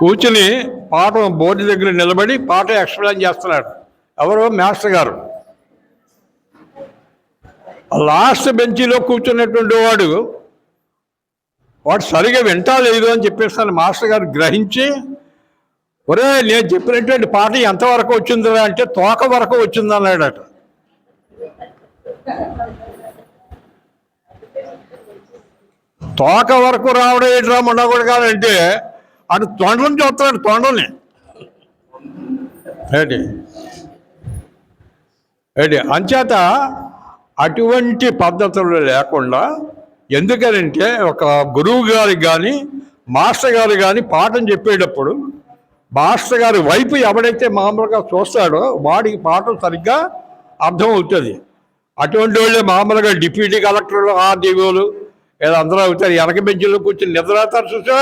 కూర్చుని పాట బోర్డు దగ్గర నిలబడి పాట ఎక్స్ప్లెయిన్ చేస్తున్నాడు. ఎవరు? మాస్టర్ గారు. లాస్ట్ బెంచీలో కూర్చున్నటువంటి వాడు వాడు సరిగా వింటా లేదు అని చెప్పేసి మాస్టర్ గారు గ్రహించి ఒరే నేను చెప్పినటువంటి పాట ఎంతవరకు వచ్చిందిరా అంటే తోక వరకు వచ్చింది అన్నాడట. తోక వరకు రావడం ఏంట్రా ఉండకూడదు కాదంటే అటు తొండలను చూస్తున్నాడు తొండల్ని. ఏంటి? ఏంటి? అంచేత అటువంటి పద్ధతులు లేకుండా ఎందుకనంటే ఒక గురువు గారికి కానీ మాస్టర్ గారు కానీ పాఠం చెప్పేటప్పుడు మాస్టర్ గారి వైపు ఎవడైతే మామూలుగా చూస్తాడో వాడికి పాఠం సరిగ్గా అర్థం అవుతుంది అటువంటి వాళ్ళే మామూలుగా డిప్యూటీ కలెక్టర్లు ఆర్డీఓలు లేదా అందరూ అవుతారు. వెనక బెంచ్లో కూర్చొని నిద్రతారు చూసా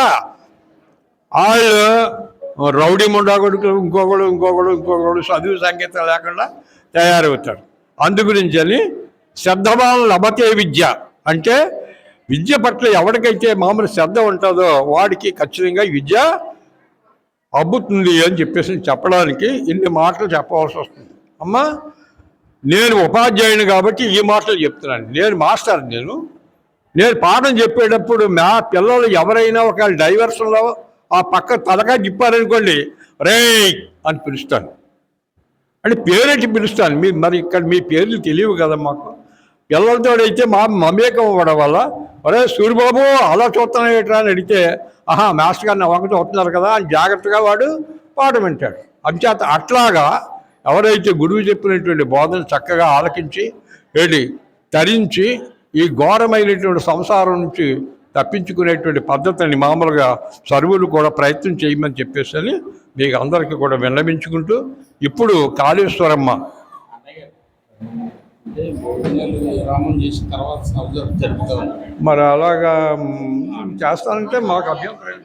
వాళ్ళు రౌడీ ముండాగొడుకులు ఇంకొకడు ఇంకొకడు ఇంకొకడు చదువు సంగీతం లేకుండా తయారవుతారు. అందు గురించి అని లభతే విద్య అంటే విద్య పట్ల ఎవరికైతే మామూలు శ్రద్ధ ఉంటుందో వాడికి ఖచ్చితంగా విద్య అబ్బుతుంది అని చెప్పేసి చెప్పడానికి ఇన్ని మాటలు చెప్పవలసి వస్తుంది. అమ్మా నేను ఉపాధ్యాయుని కాబట్టి ఈ మాటలు చెప్తున్నాను. నేను మాస్టర్ నేను. నేను పాఠం చెప్పేటప్పుడు మా పిల్లలు ఎవరైనా ఒక డైవర్షన్లో ఆ పక్క తలగా తిప్పారనుకోండి రే అని పిలుస్తాను. అంటే పేరెట్టి పిలుస్తాను. మీరు మరి ఇక్కడ మీ పేర్లు తెలియవు కదా మాకు. పిల్లలతో అయితే మా మమేకం అవ్వడం వల్ల ఒరే సూర్యబాబు అలా చూస్తున్నావు ఏంట్రా? అని అడిగితే ఆహా మాస్టర్ గారిని వంక చూస్తున్నారు కదా అని జాగ్రత్తగా వాడు పాఠం వింటాడు. అంచేత అట్లాగా ఎవరైతే గురువు చెప్పినటువంటి బోధన చక్కగా ఆలకించి వెళ్ళి తరించి ఈ ఘోరమైనటువంటి సంసారం నుంచి తప్పించుకునేటువంటి పద్ధతిని మామూలుగా సర్వులు కూడా ప్రయత్నం చేయమని చెప్పేసి అని మీకు అందరికీ కూడా విన్నవించుకుంటూ ఇప్పుడు కాళేశ్వరమ్మ. మరి అలాగా చేస్తానంటే మాకు అభ్యంతరం